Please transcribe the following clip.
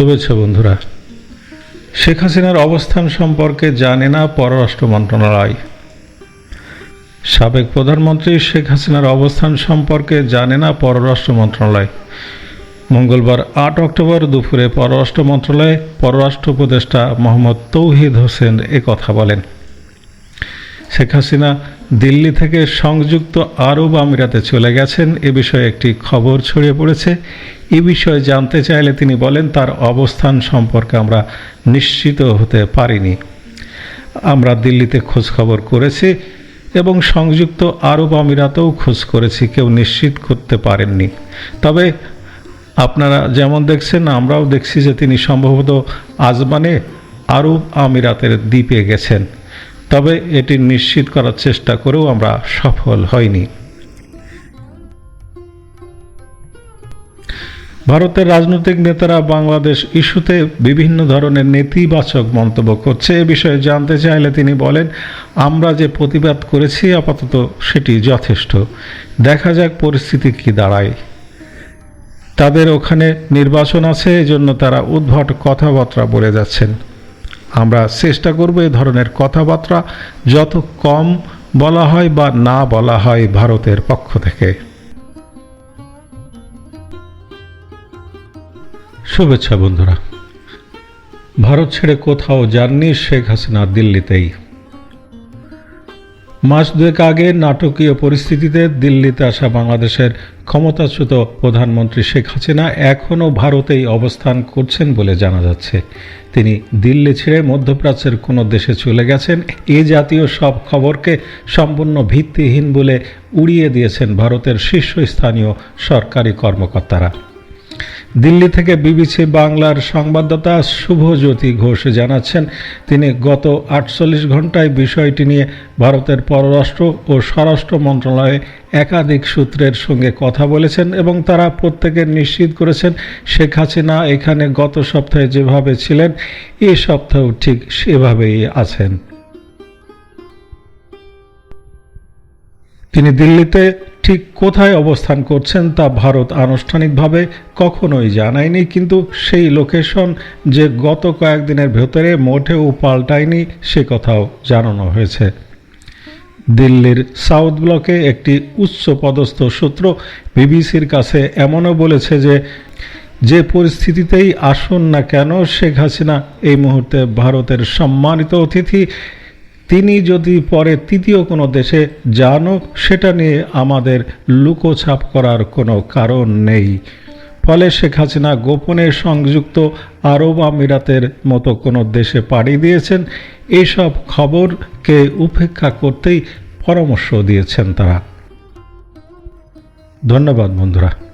শুভেচ্ছা বন্ধুরা। শেখ হাসিনার অবস্থান সম্পর্কে জানে না পররাষ্ট্র মন্ত্রণালয়। সাবেক প্রধানমন্ত্রী শেখ হাসিনার অবস্থান সম্পর্কে জানে না পররাষ্ট্র মন্ত্রণালয়। মঙ্গলবার আট অক্টোবর দুপুরে পররাষ্ট্র মন্ত্রণালয়ে পররাষ্ট্র উপদেষ্টা মোহাম্মদ তৌহিদ হোসেন এ কথা বলেন। শেখ হাসিনা দিল্লি থেকে সংযুক্ত আরব আমিরাতে চলে গেছেন। এ বিষয়ে একটি খবর ছড়িয়ে পড়েছে। এ বিষয়ে জানতে চাইলে তিনি বলেন, তার অবস্থান সম্পর্কে আমরা নিশ্চিত হতে পারিনি। আমরা দিল্লিতে খোঁজ খবর করেছি এবং সংযুক্ত আরব আমিরাতেও খোঁজ করেছি, কেউ নিশ্চিত করতে পারেননি। তবে আপনারা যেমন দেখছেন, আমরাও দেখছি যে তিনি সম্ভবত আজমানে আরব আমিরাতের দ্বীপে গেছেন। তবে এটি নিশ্চিত করার চেষ্টা করেও আমরা সফল হইনি ভারতের রাজনৈতিক নেতারা বাংলাদেশ ইস্যুতে বিভিন্ন ধরনের নেতিবাচক মন্তব্য করছে। এ বিষয়ে জানতে চাইলে তিনি বলেন, আমরা যে প্রতিবাদ করেছি, আপাতত সেটি যথেষ্ট। দেখা যাক পরিস্থিতি কি দাঁড়ায়। তাদের ওখানে নির্বাচন আছে, এজন্য তারা উদ্ভট কথাবার্তা বলে যাচ্ছেন। আমরা চেষ্টা করব এ ধরনের কথাবার্তা, যত কম বলা হয় বা না বলা হয় ভারতের পক্ষ থেকে। শুভেচ্ছা বন্ধুরা। ভারত ছেড়ে কোথাও যাননি শেখ হাসিনা দিল্লিতেই। মাস দুয়েক আগে নাটকীয় পরিস্থিতিতে দিল্লিতে আসা বাংলাদেশের ক্ষমতাচ্যুত প্রধানমন্ত্রী শেখ হাসিনা এখনও ভারতেই অবস্থান করছেন বলে জানা যাচ্ছে। তিনি দিল্লি ছেড়ে মধ্যপ্রাচ্যের কোনো দেশে চলে গেছেন। এ জাতীয় সব খবরকে সম্পূর্ণ ভিত্তিহীন বলে উড়িয়ে দিয়েছেন ভারতের শীর্ষস্থানীয় সরকারি কর্মকর্তারা। দিল্লি থেকে বিবিসি বাংলার সংবাদদাতা শুভজ্যোতি ঘোষ জানাচ্ছেন, তিনি গত আটচল্লিশ ঘন্টায় বিষয়টি নিয়ে ভারতের পররাষ্ট্র ও স্বরাষ্ট্র মন্ত্রণালয়ে একাধিক সূত্রের সঙ্গে কথা বলেছেন এবং তারা প্রত্যেকে নিশ্চিত করেছেন শেখ হাসিনা এখানে গত সপ্তাহে যেভাবে ছিলেন, এ সপ্তাহেও ঠিক সেভাবেই আছেন। তিনি দিল্লিতে ঠিক কোথায় অবস্থান করছেন তা ভারত আনুষ্ঠানিকভাবে কখনোই জানায়নি, কিন্তু সেই লোকেশন যে গত কয়েকদিনের ভেতরে মোটেও পাল্টায়নি, সে কথাও জানানো হয়েছে। দিল্লির সাউথ ব্লকে একটি উচ্চ পদস্থ সূত্র বিবিসির কাছে এমনও বলেছে যে যে পরিস্থিতিতেই আসুন না কেন শেখ হাসিনা এই মুহূর্তে ভারতের সম্মানিত অতিথি তিনি যদি পরে তৃতীয় কোনো দেশে যানও সেটা নিয়ে আমাদের লুকোছাপ করার কোনো কারণ নেই। ফলে শেখ হাসিনা গোপনে সংযুক্ত আরব আমিরাতের মতো কোনো দেশে পাড়ি দিয়েছেন। এসব খবরকে উপেক্ষা করতেই পরামর্শ দিয়েছেন তারা। ধন্যবাদ বন্ধুরা।